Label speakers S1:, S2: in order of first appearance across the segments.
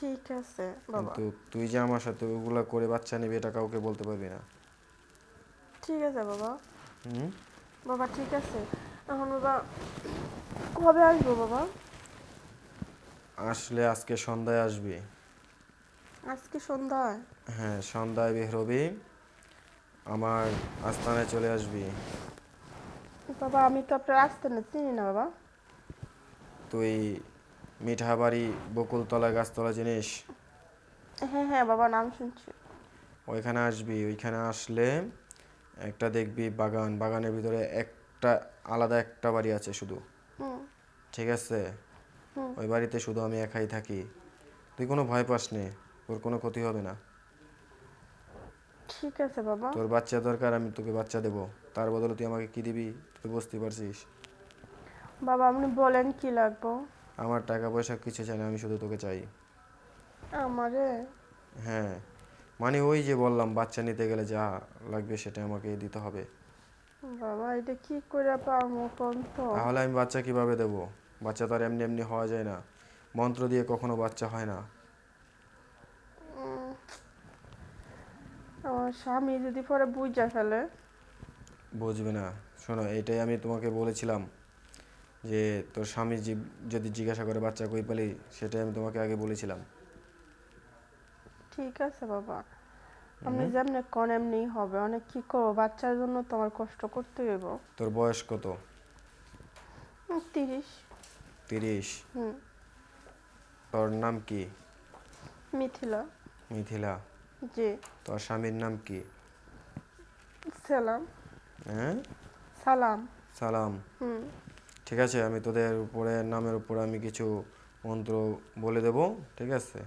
S1: ঠিক আছে বাবা।
S2: কিন্তু তুই যে আমার সাথে ওগুলা করে বাচ্চা নিবি এটা কাউকে বলতে পারবি না।
S1: ঠিক আছে বাবা।
S2: হুম?
S1: বাবা ঠিক আছে। এখন বাবা কবে আসব বাবা?
S2: আসলে আজকে সন্ধ্যায় আসবি।
S1: আজকে সন্ধ্যায়?
S2: হ্যাঁ সন্ধ্যায় বের হবি। আমার আস্তানায় চলে আসবি।
S1: বাবা আমি তো আপনার আস্তানা চিনি না বাবা।
S2: তুই মিঠাবাড়ি বকুলতলা গাছতলা জিনিস?
S1: হ্যাঁ হ্যাঁ বাবা নাম শুনছি।
S2: ওইখানে আসবি। ওইখানে আসলে একটা দেখবি বাগান। বাগানের ভিতরে একটা আলাদা একটা বাড়ি আছে শুধু। ঠিক আছে? ওই বাড়িতে শুধু আমি একাই থাকি। তুই কোনো ভয় পাস নে। তোর কোনো ক্ষতি হবে না।
S1: ঠিক আছে বাবা।
S2: তোর বাচ্চা দরকার আমি তোকে বাচ্চা দেবো। তার বদলে তুই আমাকে কি দিবি? তুই বুঝতে পারছিস।
S1: বাবা আপনি বলেন কি লাগবো?
S2: আমার টাকা পয়সা কিছু চাই না আমি শুধু তোকে চাই।
S1: আমারে?
S2: হ্যাঁ। মানে ওই যে বললাম বাচ্চা নিতে গেলে যা লাগবে সেটা আমাকে দিতে হবে।
S1: বাবা এটা কি করে পাবো কোন তো?
S2: তাহলে আমি বাচ্চা কীভাবে দেব? বাচ্চা তো আর এমনি এমনি হওয়া যায় না। মন্ত্র দিয়ে কখনো বাচ্চা হয় না।
S1: আমার স্বামী যদি পরে বুঝা ফেলে
S2: বুঝবে না। শোনো এটাই আমি তোমাকে বলেছিলাম। যে তোর স্বামী যদি জিজ্ঞাসা করে বাচ্চা কই পেলি সেটাই আমি তোমাকে আগে বলেছিলাম।
S1: ঠিক আছে বাবা। আপনি যেমনি কোন এমনি হবে অনেক কি করব? বাচ্চার জন্য তোমার কষ্ট করতে হইব।
S2: তোর বয়স কত?
S1: তিরিশ।
S2: তিরিশ।
S1: হুম।
S2: তোর নাম কি?
S1: মিথিলা।
S2: মিথিলা।
S1: জি।
S2: তোর স্বামীর নাম কি?
S1: সালাম।
S2: হ্যাঁ?
S1: সালাম।
S2: সালাম।
S1: হুম।
S2: ঠিক আছে আমি তোদের উপরে নামের উপরে আমি কিছু মন্ত্র বলে দেব ঠিক আছে?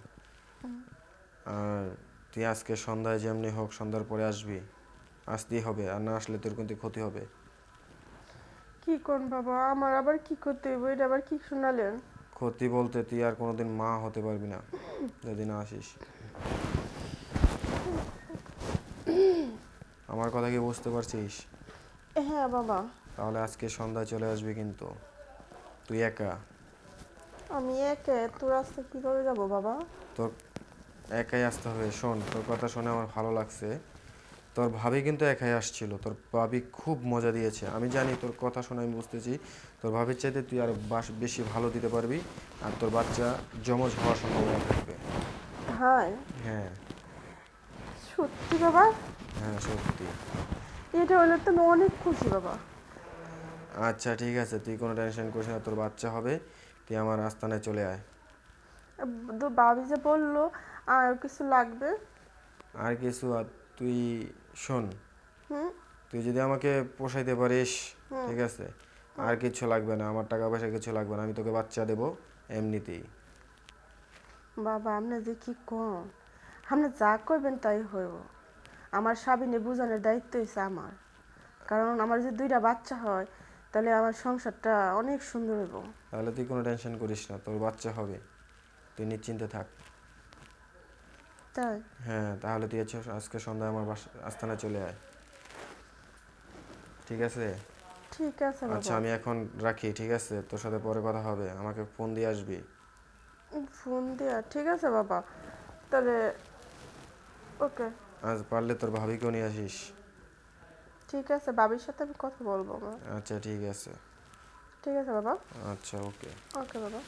S2: আর তুই আজকে সন্ধ্যায় যেমনি হোক সন্ধ্যার পরে আসবি আসতেই হবে আর না আসলে তোর কিন্তু ক্ষতি হবে।
S1: কি কোন বাবা আমার আবার কি করতে হইব এটা আবার কি শোনালেন?
S2: ক্ষতি বলতে তুই আর কোনোদিন মা হতে পারবি না যদি না আসিস। আমার কথা কি বুঝতে পারছিস?
S1: হ্যাঁ বাবা।
S2: তাহলে আজকে সন্ধ্যায় চলে আসবি কিন্তু। তুই একা?
S1: আমি একে তোর রাস্তা কি করে যাব বাবা?
S2: তোর একাই আসতে হবে শোন তোর কথা শুনে আমার ভালো লাগছে। তোর ভাবি কিন্তু একাই আসছিল তোর ভাবি খুব মজা দিয়েছে। আমি জানি তোর কথা শুনে আমি বুঝতেছি তোর ভাবির চাইতে তুই আরও বাস- বেশি ভালো দিতে পারবি আর তোর বাচ্চা জমজ হওয়ার সম্ভাবনা থাকবে।
S1: হ্যাঁ।
S2: হ্যাঁ।
S1: সত্যি বাবা?
S2: হ্যাঁ সত্যি।
S1: এটা হলে তো আমি অনেক খুশি বাবা।
S2: আচ্ছা ঠিক আছে। তুই কোনো টেনশন করিস না তোর বাচ্চা হবে। তুই আমার আস্তানায় চলে আয়।
S1: তো বাবি যে বলল আর কিছু লাগবে?
S2: আর কিছু আর তুই শোন। তুই যদি আমাকে পোষাইতে পারিস ঠিক আছে? আর কিছু লাগবে না আমার টাকা পয়সা কিছু লাগবে না আমি তোকে বাচ্চা দেবো এমনিতেই।
S1: বাবা আপনি যে কি কম আপনি যা করবেন তাই হইব। আমার স্বামীনে বোঝানোর দায়িত্ব হয়েছে আমার। কারণ আমার যে দুইটা বাচ্চা হয় তাহলে আমার সংসারটা অনেক সুন্দর হইব।
S2: তাহলে তুই কোনো টেনশন করিস না তোর বাচ্চা হবে তুই নিশ্চিন্তে থাক।
S1: তাই?
S2: হ্যাঁ তাহলে তুই আজকে আজকে সন্ধ্যায় আমার বাসা আস্তানায় চলে আয়। ঠিক আছে?
S1: ঠিক আছে
S2: আচ্ছা আমি এখন রাখি ঠিক আছে? তোর সাথে পরে কথা হবে আমাকে ফোন দিয়ে আসবি।
S1: ফোন দিয়া ঠিক আছে বাবা। তাহলে ওকে।
S2: আজ পারলে তোর ভাবিকেও নিয়ে আসিস।
S1: ঠিক আছে বাবির সাথে আমি কথা বলব মা।
S2: আচ্ছা ঠিক আছে।
S1: ঠিক আছে বাবা।
S2: আচ্ছা ওকে।
S1: ওকে বাবা।